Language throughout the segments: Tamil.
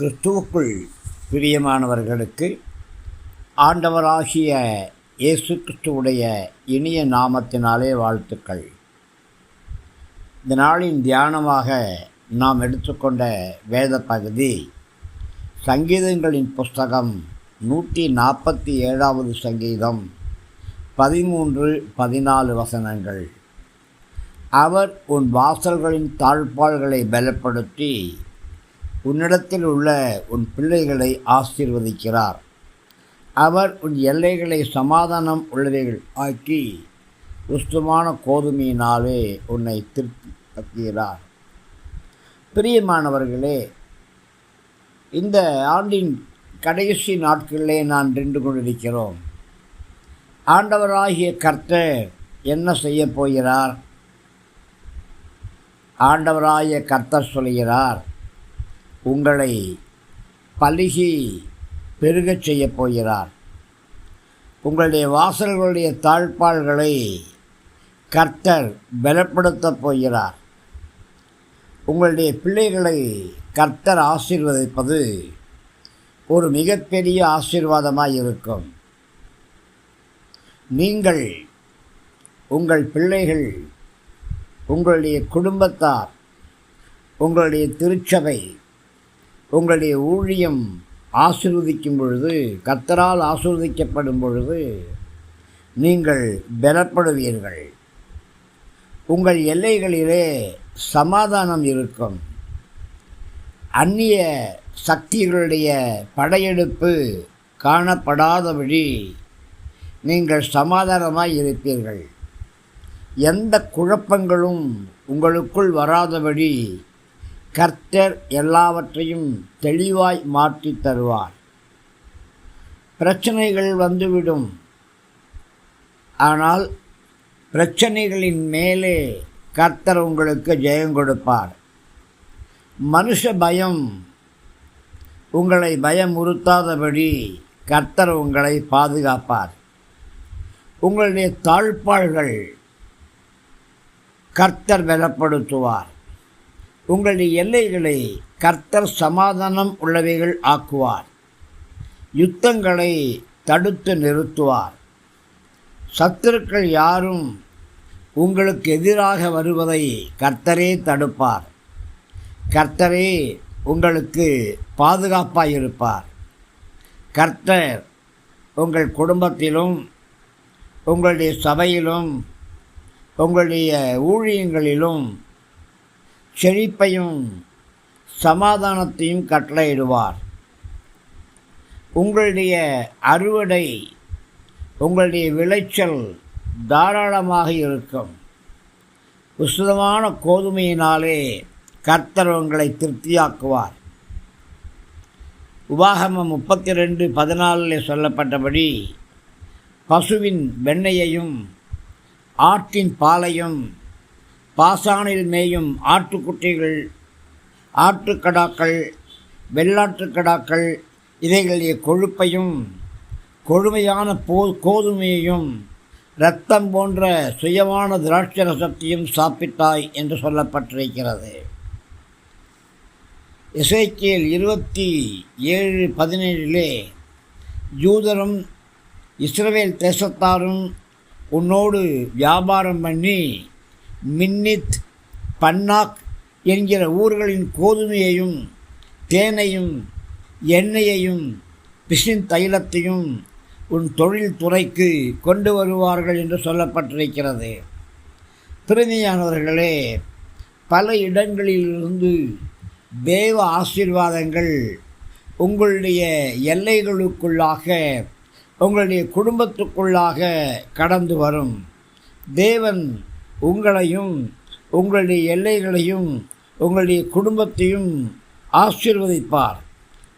கிறிஸ்துவுக்குள் பிரியமானவர்களுக்கு ஆண்டவராகிய இயேசு கிறிஸ்துவுடைய இனிய நாமத்தினாலே வாழ்த்துக்கள். இந்த நாளின் தியானமாக நாம் எடுத்துக்கொண்ட வேத பகுதி சங்கீதங்களின் புஸ்தகம் நூற்றி நாற்பத்தி ஏழாவது சங்கீதம் பதிமூன்று பதினாலு வசனங்கள். அவர் உன் வாசல்களின் தாழ்பாள்களை பலப்படுத்தி உன்னிடத்தில் உள்ள உன் பிள்ளைகளை ஆசீர்வதிக்கிறார். அவர் உன் எல்லைகளை சமாதானம் உள்ளவைகள் ஆக்கி உஷ்டமான கோதுமையினாலே உன்னை திருப்தியாக்குகிறார் பிரியமானவர்களே இந்த ஆண்டின் கடைசி நாட்களிலே நான் நின்று கொண்டிருக்கிறோம். ஆண்டவராகிய கர்த்தர் என்ன செய்ய போகிறார்? ஆண்டவராகிய கர்த்தர் சொல்கிறார் உங்களை பலுகி பெருகச் செய்யப் போகிறார். உங்களுடைய வாசல்களுடைய தாழ்ப்பாள்களை கர்த்தர் பலப்படுத்தப் போகிறார். உங்களுடைய பிள்ளைகளை கர்த்தர் ஆசீர்வதிப்பது ஒரு மிகப்பெரிய ஆசீர்வாதமாக இருக்கும். நீங்கள் உங்கள் பிள்ளைகள் உங்களுடைய குடும்பத்தார் உங்களுடைய திருச்சபை உங்களுடைய ஊழியம் ஆசிர்வதிக்கும் பொழுது கத்தரால் ஆசிர்வதிக்கப்படும் பொழுது நீங்கள் பெறப்படுவீர்கள் உங்கள் எல்லைகளிலே சமாதானம் இருக்கும். அந்நிய சக்திகளுடைய படையெடுப்பு காணப்படாதபடி நீங்கள் சமாதானமாக இருப்பீர்கள். எந்த குழப்பங்களும் உங்களுக்குள் வராதபடி கர்த்தர் எல்லாவற்றையும் தெளிவாய் மாற்றி தருவார். பிரச்சனைகள் வந்துவிடும். ஆனால் பிரச்சனைகளின் மேலே கர்த்தர் உங்களுக்கு ஜெயம் கொடுப்பார். மனுஷ பயம் உங்களை பயமுறுத்தாதபடி கர்த்தர் உங்களை பாதுகாப்பார். உங்களுடைய தாழ்பாள்கள் கர்த்தர் பலப்படுத்துவார். உங்களுடைய எல்லைகளை கர்த்தர் சமாதானம் உள்ளவைகள் ஆக்குவார். யுத்தங்களை தடுத்து நிறுத்துவார். சத்துருக்கள் யாரும் உங்களுக்கு எதிராக வருவதை கர்த்தரே தடுப்பார். கர்த்தரே உங்களுக்கு பாதுகாப்பாக இருப்பார் கர்த்தர் உங்கள் குடும்பத்திலும் உங்களுடைய சபையிலும் உங்களுடைய ஊழியங்களிலும் செழிப்பையும் சமாதானத்தையும் கட்டளையிடுவார். உங்களுடைய அறுவடை உங்களுடைய விளைச்சல் தாராளமாக இருக்கும். உசுதமான கோதுமையினாலே கர்த்தர் உங்களை திருப்தியாக்குவார். உபாகமம் முப்பத்தி ரெண்டு பதினாலில் சொல்லப்பட்டபடி பசுவின் வெண்ணையையும் ஆட்டின் பாலையும் பாசானில் மேயும் ஆட்டுக்குட்டிகள் ஆட்டுக்கடாக்கள் வெள்ளாட்டுக்கடாக்கள் இதைகளுடைய கொழுப்பையும் கொழுமையான போ கோதுமையையும் இரத்தம் போன்ற சுயமான திராட்சை ரசத்தையும் சாப்பிட்டாய் என்று சொல்லப்பட்டிருக்கிறது. இசைக்கியல் இருபத்தி ஏழு பதினேழிலே யூதரும் இஸ்ரவேல் தேசத்தாரும் உன்னோடு வியாபாரம் பண்ணி மின்னித் பன்னாக் என்கிற ஊர்களின் கோதுமையையும் தேனையும் எண்ணெயையும் பிசின் தைலத்தையும் உன் தொழில் துறைக்கு கொண்டு வருவார்கள் என்று சொல்லப்பட்டிருக்கிறது. திருமையானவர்களே பல இடங்களிலிருந்து தேவ ஆசீர்வாதங்கள் உங்களுடைய எல்லைகளுக்குள்ளாக உங்களுடைய குடும்பத்துக்குள்ளாக கடந்து வரும். தேவன் உங்களையும் உங்களுடைய எல்லைகளையும் உங்களுடைய குடும்பத்தையும் ஆசீர்வதிப்பார்.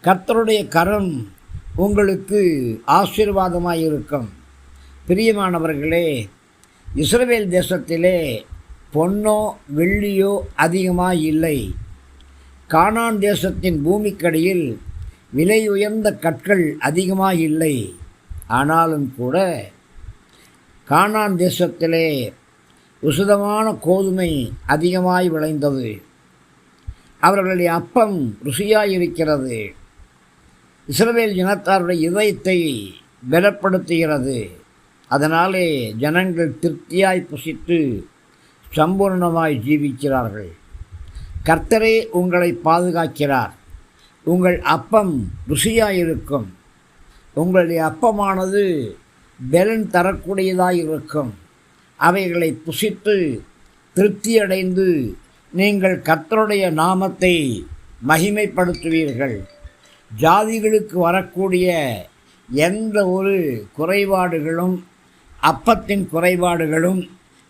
கர்த்தருடைய கரம் உங்களுக்கு ஆசீர்வாதமாக இருக்கும் பிரியமானவர்களே இஸ்ரவேல் தேசத்திலே பொன்னோ வெள்ளியோ அதிகமாக இல்லை கானான் தேசத்தின் பூமிக்கடியில் விலை உயர்ந்த கற்கள் அதிகமாக இல்லை ஆனாலும் கூட கானான் தேசத்திலே உசுதமான கோதுமை அதிகமாய் விளைந்தது. அவர்களுடைய அப்பம் ருசியாயிருக்கிறது. இஸ்ரவேல் இனத்தாருடைய இதயத்தை பலப்படுத்துகிறது. அதனாலே ஜனங்கள் திருப்தியாய் புசித்து சம்பூர்ணமாய் ஜீவிக்கிறார்கள். கர்த்தரே உங்களை பாதுகாக்கிறார். உங்கள் அப்பம் ருசியாயிருக்கும். உங்களுடைய அப்பமானது பலன் தரக்கூடியதாக இருக்கும் அவைகளை புசித்து திருப்தியடைந்து நீங்கள் கர்த்தருடைய நாமத்தை மகிமைப்படுத்துவீர்கள். ஜாதிகளுக்கு வரக்கூடிய எந்த ஒரு குறைபாடுகளும் அப்பத்தின் குறைபாடுகளும்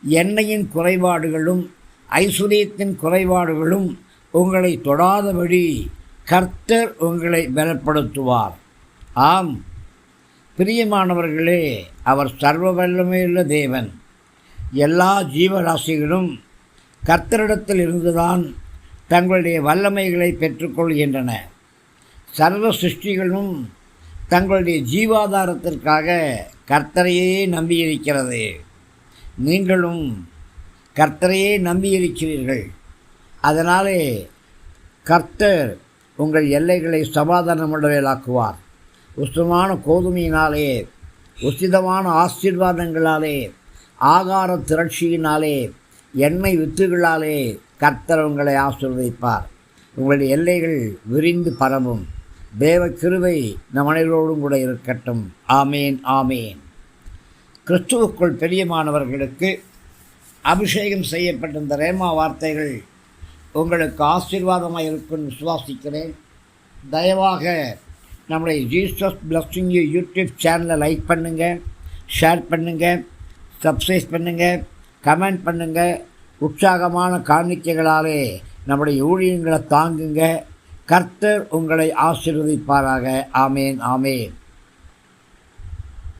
எண்ணெயின் குறைபாடுகளும் ஐஸ்வர்யத்தின் குறைபாடுகளும் உங்களை தொடாதபடி கர்த்தர் உங்களை பலப்படுத்துவார். ஆம். பிரியமானவர்களே அவர் சர்வ வல்லமையுள்ள தேவன். எல்லா ஜீவராசிகளும் கர்த்தரிடத்தில் இருந்துதான் தங்களுடைய வல்லமைகளை பெற்றுக்கொள்கின்றன. சர்வ சிருஷ்டிகளும் தங்களுடைய ஜீவாதாரத்திற்காக கர்த்தரையே நம்பியிருக்கிறது. நீங்களும் கர்த்தரையே நம்பியிருக்கிறீர்கள். அதனாலே கர்த்தர் உங்கள் எல்லைகளை சமாதானமுள்ளவைகளாக்குவார் உஷ்ணமான கோதுமையினாலே உசிதமான ஆசீர்வாதங்களாலே ஆகார திரட்சியினாலே எண்ணெய் வித்துகளாலே கர்த்தர் உங்களை ஆசிர்வதிப்பார். உங்களுடைய எல்லைகள் விரிந்து பரவும். தேவ கிருவை நம் அனைவரோடும் கூட இருக்கட்டும். ஆமேன் ஆமேன். கிறிஸ்துவுக்குள் பெரியமானவர்களுக்கு அபிஷேகம் செய்யப்பட்ட இந்த ரேமா வார்த்தைகள் உங்களுக்கு ஆசீர்வாதமாக இருக்கும்னு விசுவாசிக்கிறேன். தயவாக நம்முடைய ஜீசஸ் பிளஸ்ஸிங் யூடியூப் சேனலை லைக் பண்ணுங்கள் ஷேர் பண்ணுங்கள் சப்ஸ்கிரைப் பண்ணுங்கள் கமெண்ட் பண்ணுங்கள் உற்சாகமான காணிக்கைகளாலே நம்முடைய ஊழியங்களை தாங்குங்க. கர்த்தர் உங்களை ஆசீர்வதிப்பாராக. ஆமேன் ஆமேன்.